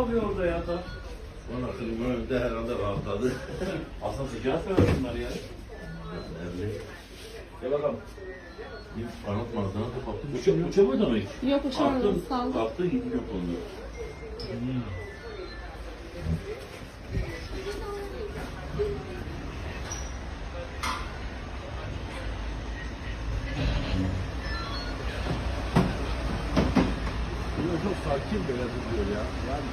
yapıyor orada ya da? Valla kızım önünde herhalde rahatladı. Aslında sıcağı sever bunlar ya. Evli. Gel bakalım. Bir kanat malzeme kaptı. Uça, uçamıyor da mı hiç? Yok uçamadım Kalktı, saldı. kalktı gidiyor konuda. Bunlar çok sakin böyle duruyor ya. Yani